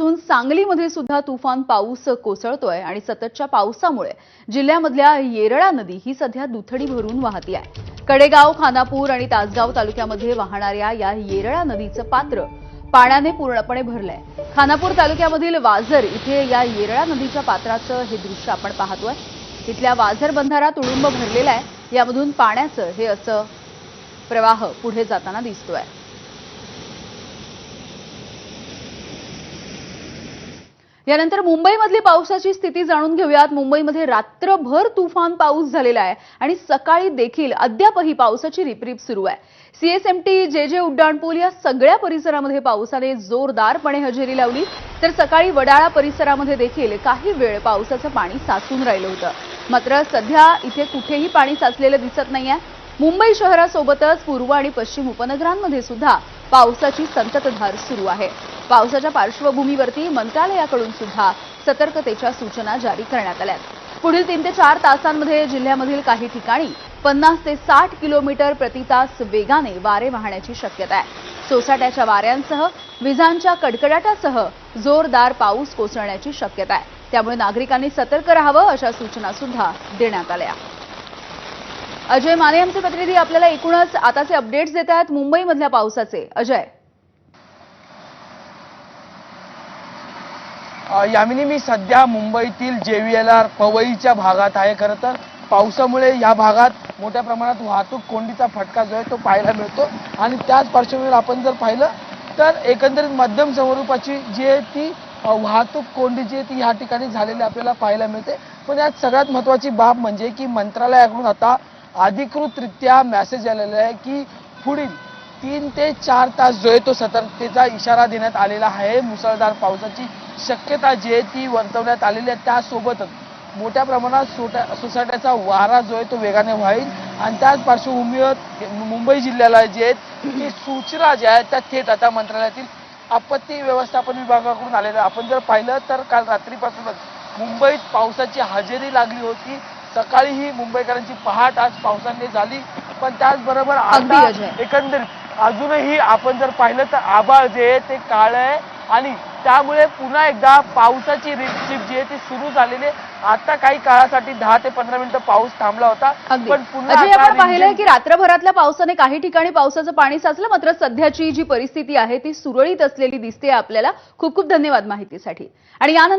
रात्रीपासून सांगलीमध्ये सुद्धा तुफान पाऊस कोसळतोय आणि सततच्या पावसामुळे जिल्ह्यामधल्या येरळा नदी ही सध्या दुथडी भरून वाहती आहे. कडेगाव खानापूर आणि तासगाव तालुक्यामध्ये वाहणाऱ्या या येरळा नदीचं पात्र पाण्याने पूर्णपणे भरलंय. खानापूर तालुक्यामधील वाझर इथे या येरळा नदीच्या पात्राचं हे दृश्य आपण पाहतोय. इथल्या वाझर बंधारा तुडुंब भरलेला आहे. यामधून पाण्याचं हे असं प्रवाह पुढे जाताना दिसतोय. यानंतर मुंबईमधली पावसाची स्थिती जाणून घेऊयात. मुंबईमध्ये रात्रभर तुफान पाऊस झालेला आहे आणि सकाळी देखील अद्यापही पावसाची रिपरिप सुरू आहे. सीएसएमटी जे जे उड्डाणपूल या सगळ्या परिसरामध्ये पावसाने जोरदारपणे हजेरी लावली. तर सकाळी वडाळा परिसरामध्ये देखील काही वेळ पावसाचं पाणी साचून राहिलं होतं. मात्र सध्या इथे कुठेही पाणी साचलेलं दिसत नाहीये. मुंबई शहरासोबतच पूर्व आणि पश्चिम उपनगरांमध्ये सुद्धा पावसाची संततधार सुरू आहे. पावसाच्या पार्श्वभूमीवरती मंत्रालयाकडून सुद्धा सतर्कतेच्या सूचना जारी करण्यात आल्या पुढील तीन ते चार तासांमध्ये जिल्ह्यामधील काही ठिकाणी पन्नास ते साठ किलोमीटर प्रति तास वेगाने वारे वाहण्याची शक्यता आहे. सोसाट्याच्या वाऱ्यांसह विजांच्या कडकडाटासह जोरदार पाऊस कोसळण्याची शक्यता आहे. त्यामुळे नागरिकांनी सतर्क राहावं अशा सूचना सुद्धा देण्यात आल्या. अजय माने आमचे प्रतिनिधी आपल्याला एकूणच आताचे अपडेट्स देत आहेत मुंबईमधल्या पावसाचे. अजय. यामिनी मी सध्या मुंबईतील जे वी एल आर पवईच्या भागात आहे. खरं तर पावसामुळे या भागात मोठ्या प्रमाणात वाहतूक कोंडीचा फटका जो आहे तो पाहायला मिळतो. आणि त्याच पार्श्वभूमीवर आपण जर पाहिलं तर एकंदरीत मध्यम स्वरूपाची जी आहे ती वाहतूक कोंडी जी आहे ती ह्या ठिकाणी झालेली आपल्याला पाहायला मिळते. पण यात सगळ्यात महत्त्वाची बाब म्हणजे की मंत्रालयाकडून आता अधिकृतरित्या मॅसेज आलेला आहे की पुढील तीन ते चार तास जो आहे तो सतर्कतेचा इशारा देण्यात आलेला आहे. मुसळधार पावसाची शक्यता जी आहे ती वर्तवण्यात आलेली आहे. त्यासोबतच मोठ्या प्रमाणात सोटा सोसाट्याचा वारा जो आहे तो वेगाने वाहील. आणि त्याच पार्श्वभूमीवर मुंबई जिल्ह्याला जे आहेत ती सूचना ज्या आहेत त्या थेट आता मंत्रालयातील आपत्ती व्यवस्थापन विभागाकडून आलेल्या आपण जर पाहिलं तर काल रात्रीपासूनच मुंबईत पावसाची हजेरी लागली होती. सकाळी ही मुंबईकरांची पहाट आज पावसाने झाली. पण त्याचबरोबर आता. एकंदरीत अजूनही आपण जर पाहिलं तर आभाळ जे आहे ते काळ आहे आणि त्यामुळे पुन्हा एकदा पावसाची रिपझिप जी आहे ती सुरू झालेली आहे. आता काही काळासाठी दहा ते पंधरा मिनिटं पाऊस थांबला होता पण पुन्हा पाहिलंय की रात्रभरातल्या पावसाने काही ठिकाणी पावसाचं पाणी साचलं मात्र सध्याची जी परिस्थिती आहे ती सुरळीत असलेली दिसते आपल्याला. खूप खूप धन्यवाद माहितीसाठी. आणि यानंतर